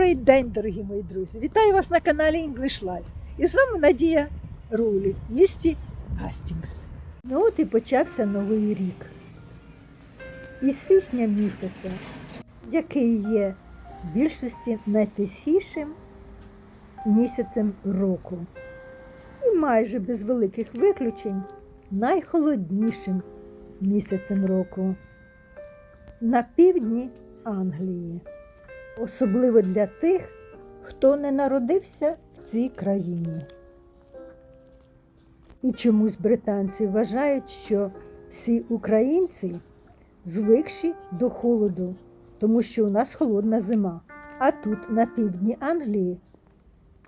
Добрий день, дорогі мої друзі! Вітаю вас на каналі English Life. І з вами Надія Рулі в місті Гастінгс. Ну от і почався новий рік. Із січня місяця, який є в більшості найтихішим місяцем року. І майже без великих виключень найхолоднішим місяцем року на півдні Англії особливо для тих, хто не народився в цій країні. І чомусь британці вважають, що всі українці звикші до холоду, тому що у нас холодна зима. А тут, на півдні Англії,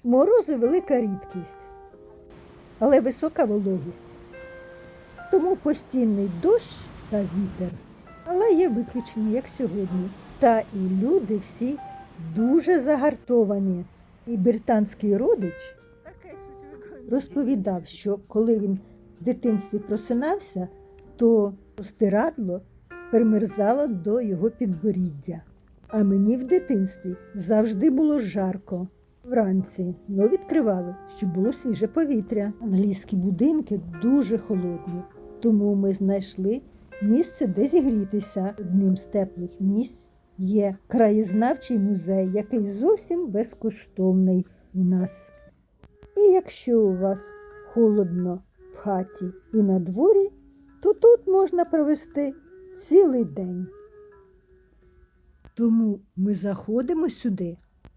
морози велика рідкість, але висока вологість. Тому постійний дощ та вітер. Але є виключення, як сьогодні. Та і люди всі дуже загартовані. І британський родич розповідав, що коли він в дитинстві просинався, то простирадло перемерзало до його підборіддя. А мені в дитинстві завжди було жарко. Вранці но відкривали, щоб було свіже повітря. Англійські будинки дуже холодні, тому ми знайшли місце, де зігрітися. Одним з теплих місць є краєзнавчий музей, який зовсім безкоштовний у нас. І якщо у вас холодно в хаті і на дворі, то тут можна провести цілий день. Тому ми заходимо сюди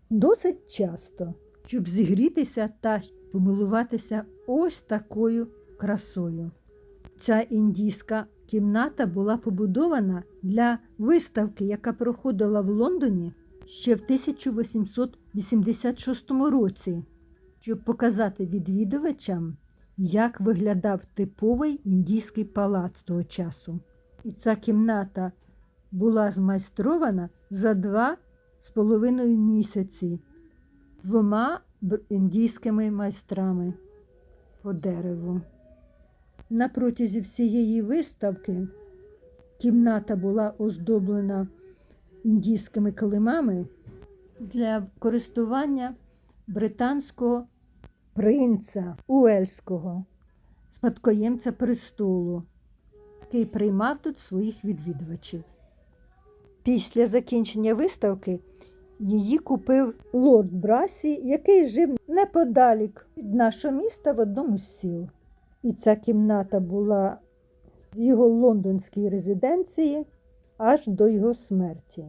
досить часто, щоб зігрітися та помилуватися ось такою красою. Ця індійська кімната була побудована для виставки, яка проходила в Лондоні ще в 1886 році, щоб показати відвідувачам, як виглядав типовий індійський палац того часу. І ця кімната була змайстрована за два з половиною місяці двома індійськими майстрами по дереву. На протязі всієї виставки кімната була оздоблена індійськими килимами для користування британського принца Уельського, спадкоємця престолу, який приймав тут своїх відвідувачів. Після закінчення виставки її купив лорд Брасі, який жив неподалік від нашого міста в одному з сіл. І ця кімната була в його лондонській резиденції аж до його смерті.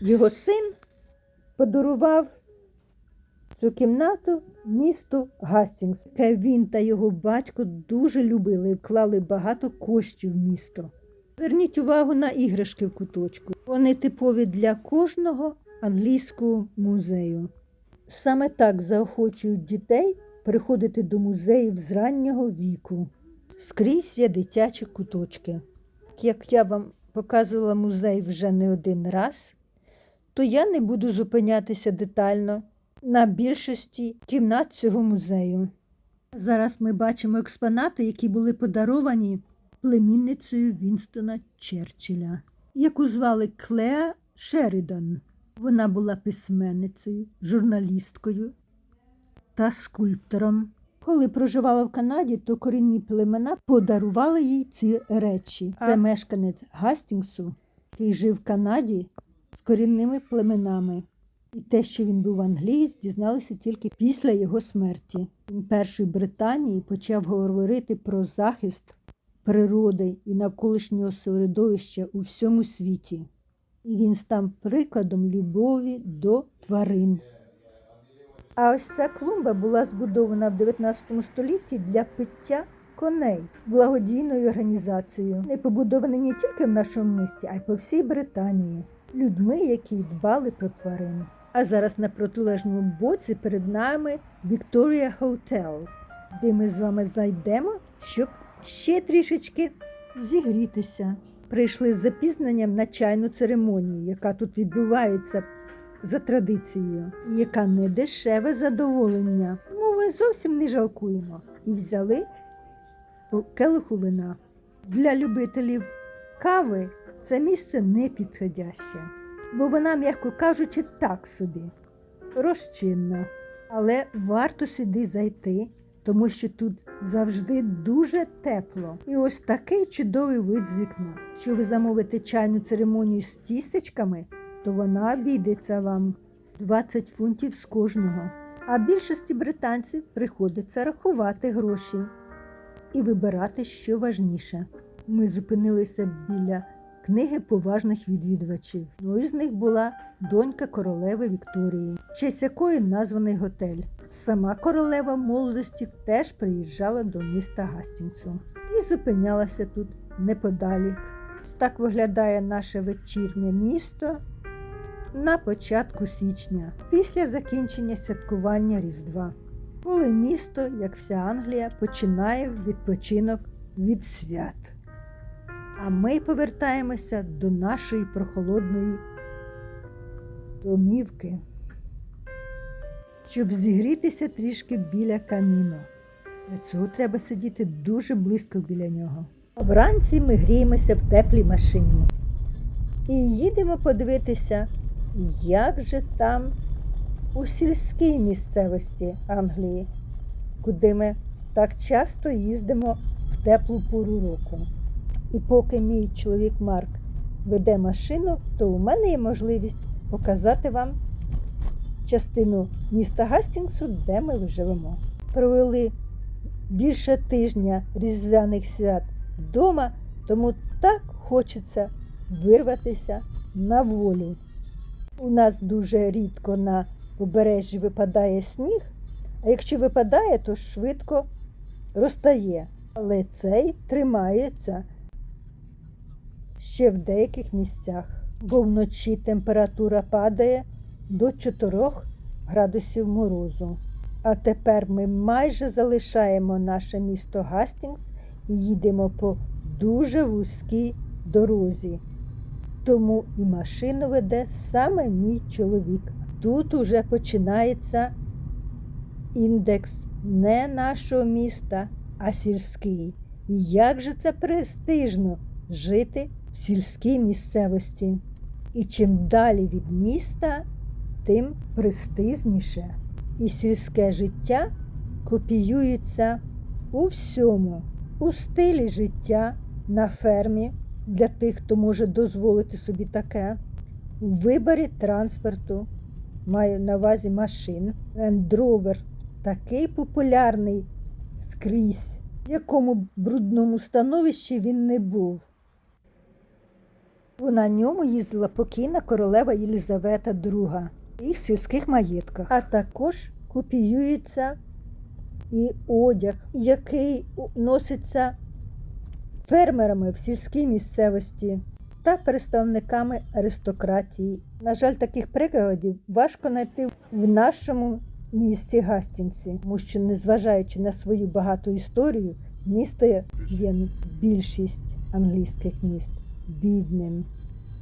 Його син подарував цю кімнату місту Гастінгс, яке він та його батько дуже любили і вклали багато коштів в місто. Зверніть увагу на іграшки в куточку. Вони типові для кожного англійського музею. Саме так заохочують дітей приходити до музеїв з раннього віку. Скрізь є дитячі куточки. Як я вам показувала музей вже не один раз, то я не буду зупинятися детально на більшості кімнат цього музею. Зараз ми бачимо експонати, які були подаровані племінницею Вінстона Черчилля, яку звали Клеа Шерідан. Вона була письменницею, журналісткою та скульптором. Коли проживала в Канаді, то корінні племена подарували їй ці речі. Це А- мешканець Гастінгсу, який жив в Канаді з корінними племенами. І те, що він був англієць, дізналися тільки після його смерті. Він перший в Британії почав говорити про захист природи і навколишнього середовища у всьому світі. І він став прикладом любові до тварин. А ось ця клумба була збудована в 19 столітті для пиття коней благодійною організацією, не побудована не тільки в нашому місті, а й по всій Британії, людьми, які дбали про тварин. А зараз на протилежному боці перед нами Victoria Hotel, де ми з вами зайдемо, щоб ще трішечки зігрітися прийшли з запізненням на чайну церемонію, яка тут відбувається за традицією, яка не дешеве задоволення. Тому ми зовсім не жалкуємо і взяли келиху вина. Для любителів кави це місце не підходяще, бо вона, м'яко кажучи, так собі, розчинна. Але варто сюди зайти, тому що тут завжди дуже тепло. І ось такий чудовий вид з вікна. Якщо ви замовите чайну церемонію з тістечками, то вона обійдеться вам 20 фунтів з кожного. А більшості британців приходиться рахувати гроші і вибирати, що важніше. Ми зупинилися біля книги поважних відвідувачів. Ну, з них була донька королеви Вікторії, честь якої названий готель. Сама королева молодості теж приїжджала до міста Гастінгсу і зупинялася тут неподалік. Так виглядає наше вечірнє місто на початку січня, після закінчення святкування Різдва. Коли місто, як вся Англія, починає відпочинок від свят. А ми повертаємося до нашої прохолодної домівки, щоб зігрітися трішки біля каміну. Для цього треба сидіти дуже близько біля нього. Вранці ми гріємося в теплій машині і їдемо подивитися, як же там у сільській місцевості Англії, куди ми так часто їздимо в теплу пору року. І поки мій чоловік Марк веде машину, то у мене є можливість показати вам частину міста Гастінгсу, де ми живемо. Провели більше тижня різдвяних свят вдома, тому так хочеться вирватися на волю. У нас дуже рідко на побережжі випадає сніг, а якщо випадає, то швидко розтає. Але цей тримається ще в деяких місцях, бо вночі температура падає до 4 градусів морозу. А тепер ми майже залишаємо наше місто Гастінгс і їдемо по дуже вузькій дорозі. Тому і машину веде саме мій чоловік. Тут уже починається індекс не нашого міста, а сільський. І як же це престижно жити в сільській місцевості. І чим далі від міста, тим престижніше. І сільське життя копіюється у всьому, у стилі життя на фермі для тих, хто може дозволити собі таке, у виборі транспорту, маю на увазі машин. Land Rover такий популярний скрізь, в якому брудному становищі він не був. Бо на ньому їздила покійна королева Єлізавета II в їх сільських маєтках. А також копіюється і одяг, який носиться фермерами в сільській місцевості та представниками аристократії. На жаль, таких прикладів важко знайти в нашому місті Гастінці, тому що, незважаючи на свою багату історію, місто є більшість англійських міст бідним.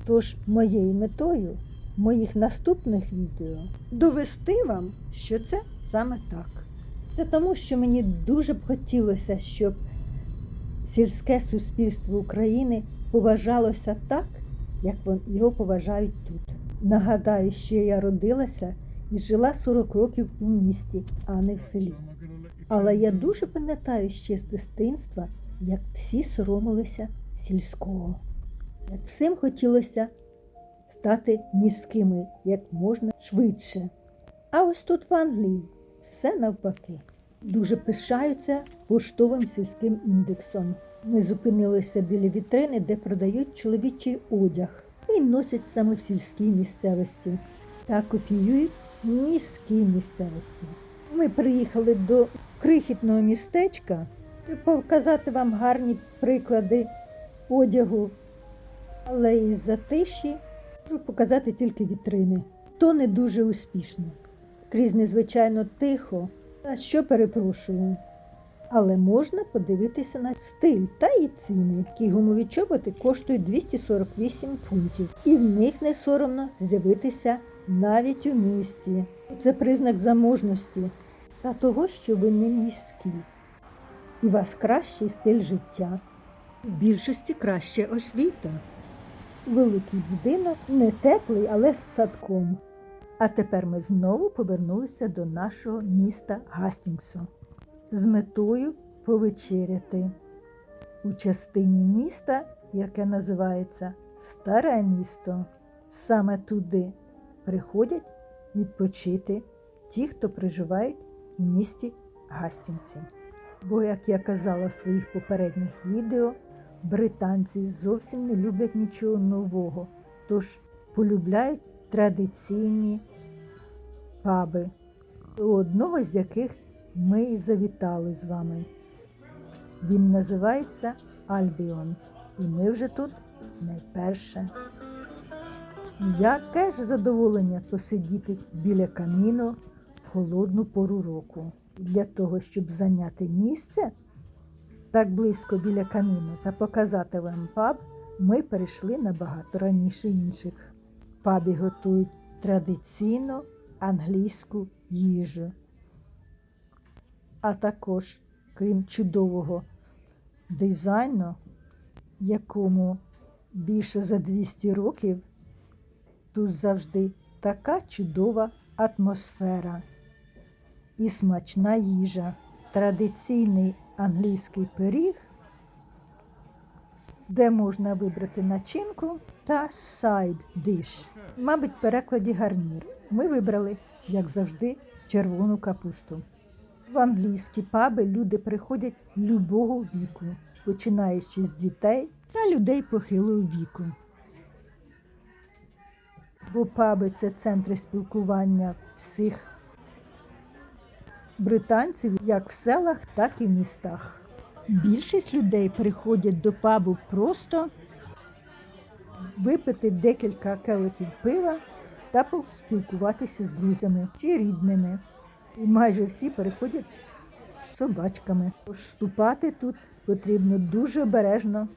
Тож моєю метою моїх наступних відео довести вам, що це саме так. Це тому, що мені дуже б хотілося, щоб сільське суспільство України поважалося так, як його поважають тут. Нагадаю, що я родилася і жила 40 років у місті, а не в селі. Але я дуже пам'ятаю ще з дитинства, як всі соромилися сільського. Як всім хотілося стати міськими як можна швидше. А ось тут в Англії все навпаки. Дуже пишаються поштовим сільським індексом. Ми зупинилися біля вітрини, де продають чоловічий одяг і носять саме в сільській місцевості та копіюють міській місцевості. Ми приїхали до крихітного містечка, щоб показати вам гарні приклади одягу але із затиші можу показати тільки вітрини. То не дуже успішно. Крізь незвичайно тихо, а що перепрошую. Але можна подивитися на стиль та і ціни. Ті гумові чоботи коштують 248 фунтів, і в них не соромно з'явитися навіть у місті. Це признак заможності та того, що ви не міські, і вас кращий стиль життя. В більшості краще освіта. Великий будинок не теплий, але з садком. А тепер ми знову повернулися до нашого міста Гастінгсу з метою повечеряти у частині міста, яке називається Старе місто. Саме туди приходять відпочити ті, хто проживають у місті Гастінгсі. Бо, як я казала в своїх попередніх відео, британці зовсім не люблять нічого нового, тож полюбляють традиційні паби, одного з яких ми і завітали з вами. Він називається Альбіон, і ми вже тут не вперше. Яке ж задоволення посидіти біля каміну в холодну пору року. Для того, щоб зайняти місце так близько біля каміну та показати вам паб, ми перейшли набагато раніше інших. В пабі готують традиційну англійську їжу. А також, крім чудового дизайну, якому більше за 200 років, тут завжди така чудова атмосфера і смачна їжа, традиційний англійський пиріг, де можна вибрати начинку та сайд диш. Мабуть, в перекладі гарнір. Ми вибрали, як завжди, червону капусту. В англійські паби люди приходять любого віку, починаючи з дітей та людей похилого віку. Бо паби це центри спілкування всіх британців як в селах, так і в містах. Більшість людей приходять до пабу просто випити декілька келихів пива та поспілкуватися з друзями чи рідними. І майже всі переходять з собачками. Тож вступати тут потрібно дуже обережно.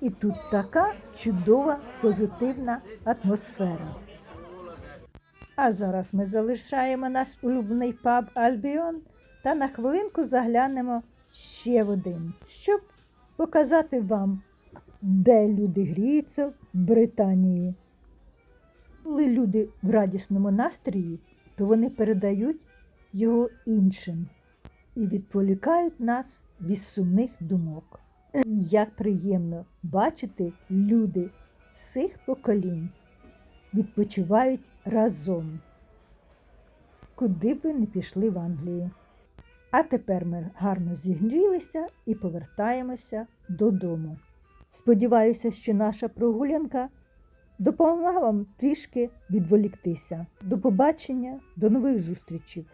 І тут така чудова позитивна атмосфера. А зараз ми залишаємо наш улюблений паб Альбіон та на хвилинку заглянемо ще в один, щоб показати вам, де люди гріються в Британії. Коли люди в радісному настрої, то вони передають його іншим і відволікають нас від сумних думок. Як приємно бачити люди всіх поколінь відпочивають разом, куди б ви не пішли в Англії. А тепер ми гарно зігрілися і повертаємося додому. Сподіваюся, що наша прогулянка допомогла вам трішки відволіктися. До побачення, до нових зустрічей!